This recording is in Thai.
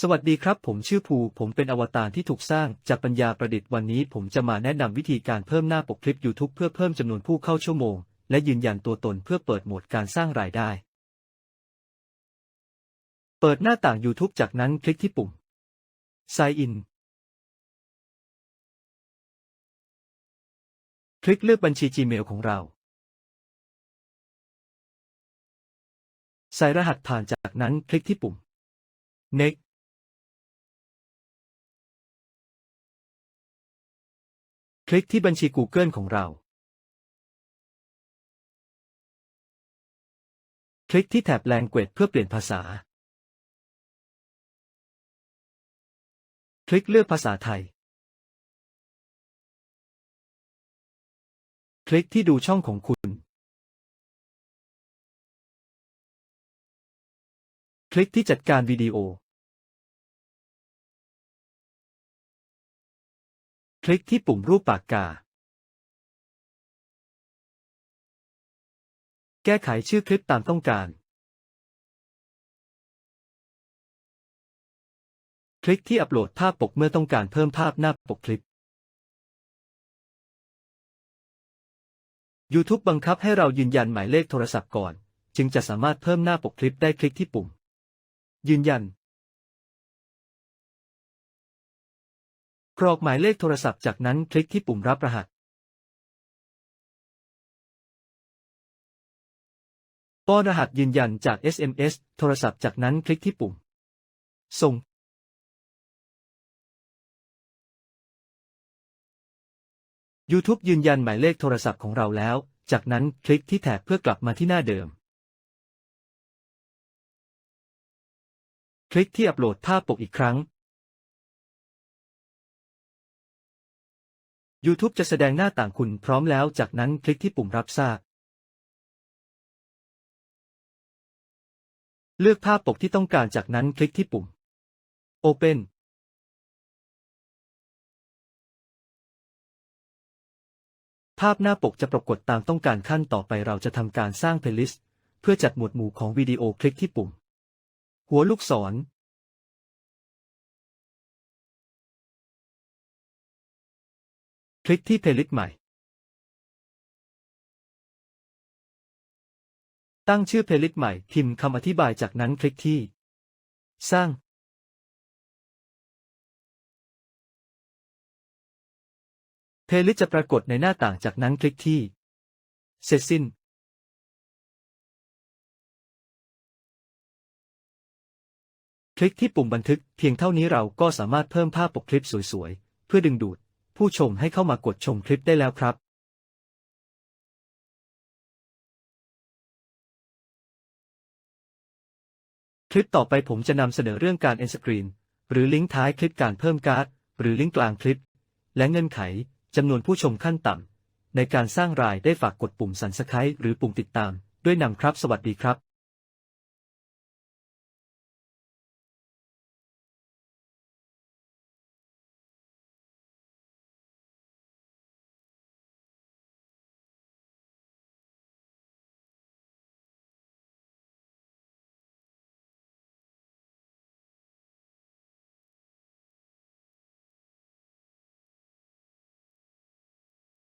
สวัสดีครับ ผมชื่อภู ผมเป็นอวตารที่ถูกสร้างจากปัญญาประดิษฐ์วันนี้ ผมจะมาแนะนำวิธีการเพิ่มหน้าปกคลิป YouTube เพื่อเพิ่มจำนวนผู้เข้าชั่วโมง และยืนยันตัวตนเพื่อเปิดโหมดการสร้างรายได้ เปิดหน้าต่าง YouTube จากนั้นคลิกที่ปุ่ม Sign in คลิกเลือกบัญชี Gmail ของเรา ใส่รหัสผ่านจากนั้นคลิกที่ปุ่ม Next คลิกที่บัญชี Google ของเรา คลิกที่แถบ Language เพื่อเปลี่ยนภาษา คลิกเลือกภาษาไทย คลิกที่ดูช่องของคุณ คลิกที่จัดการวิดีโอ คลิกที่ปุ่มรูปปากกา แก้ไขชื่อคลิปตามต้องการ คลิกที่อัปโหลดภาพปกเมื่อต้องการเพิ่มภาพหน้าปกคลิป YouTube บังคับให้เรายืนยันหมายเลขโทรศัพท์ก่อน จึงจะสามารถเพิ่มหน้าปกคลิปได้คลิกที่ปุ่ม ยืนยัน กรอกหมายเลขโทรศัพท์จากนั้นคลิกที่ปุ่มรับรหัส ป้อนรหัสยืนยันจาก SMS โทรศัพท์จากนั้นคลิกที่ปุ่ม ส่ง YouTube ยืนยันหมายเลขโทรศัพท์ของเราแล้ว จากนั้นคลิกที่แถบเพื่อกลับมาที่หน้าเดิม คลิกที่อัปโหลดภาพปกอีกครั้ง YouTube จะแสดงหน้าต่างคุณพร้อมแล้ว จากนั้นคลิกที่ปุ่มรับทราบ เลือกภาพปกที่ต้องการจากนั้นคลิกที่ปุ่ม Open ภาพหน้าปกจะปรากฏตามต้องการขั้นต่อไปเราจะทำการสร้างเพลย์ลิสต์ เพื่อจัดหมวดหมู่ของวิดีโอคลิกที่ปุ่ม หัวลูกศร คลิกที่เพลย์ลิสต์ใหม่ ตั้งชื่อเพลย์ลิสต์ใหม่ พิมพ์คำอธิบายจากนั้นคลิกที่ สร้าง เพลย์ลิสต์จะปรากฏในหน้าต่างจากนั้นคลิกที่ เสร็จสิ้น คลิกที่ปุ่มบันทึกเพียงเท่านี้เราก็สามารถเพิ่มภาพปกคลิปสวยๆ เพื่อดึงดูด ผู้ชมให้เข้ามากดชมคลิปได้แล้วครับคลิปต่อไปผมจะนำเสนอเรื่องการ end screen หรือลิงก์ท้ายคลิปการเพิ่มการ์ด หรือลิงก์กลางคลิป และเงื่อนไขจำนวนผู้ชมขั้นต่ำในการสร้างรายได้ฝากกดปุ่ม Subscribe หรือปุ่มติดตามด้วยนำครับ สวัสดีครับ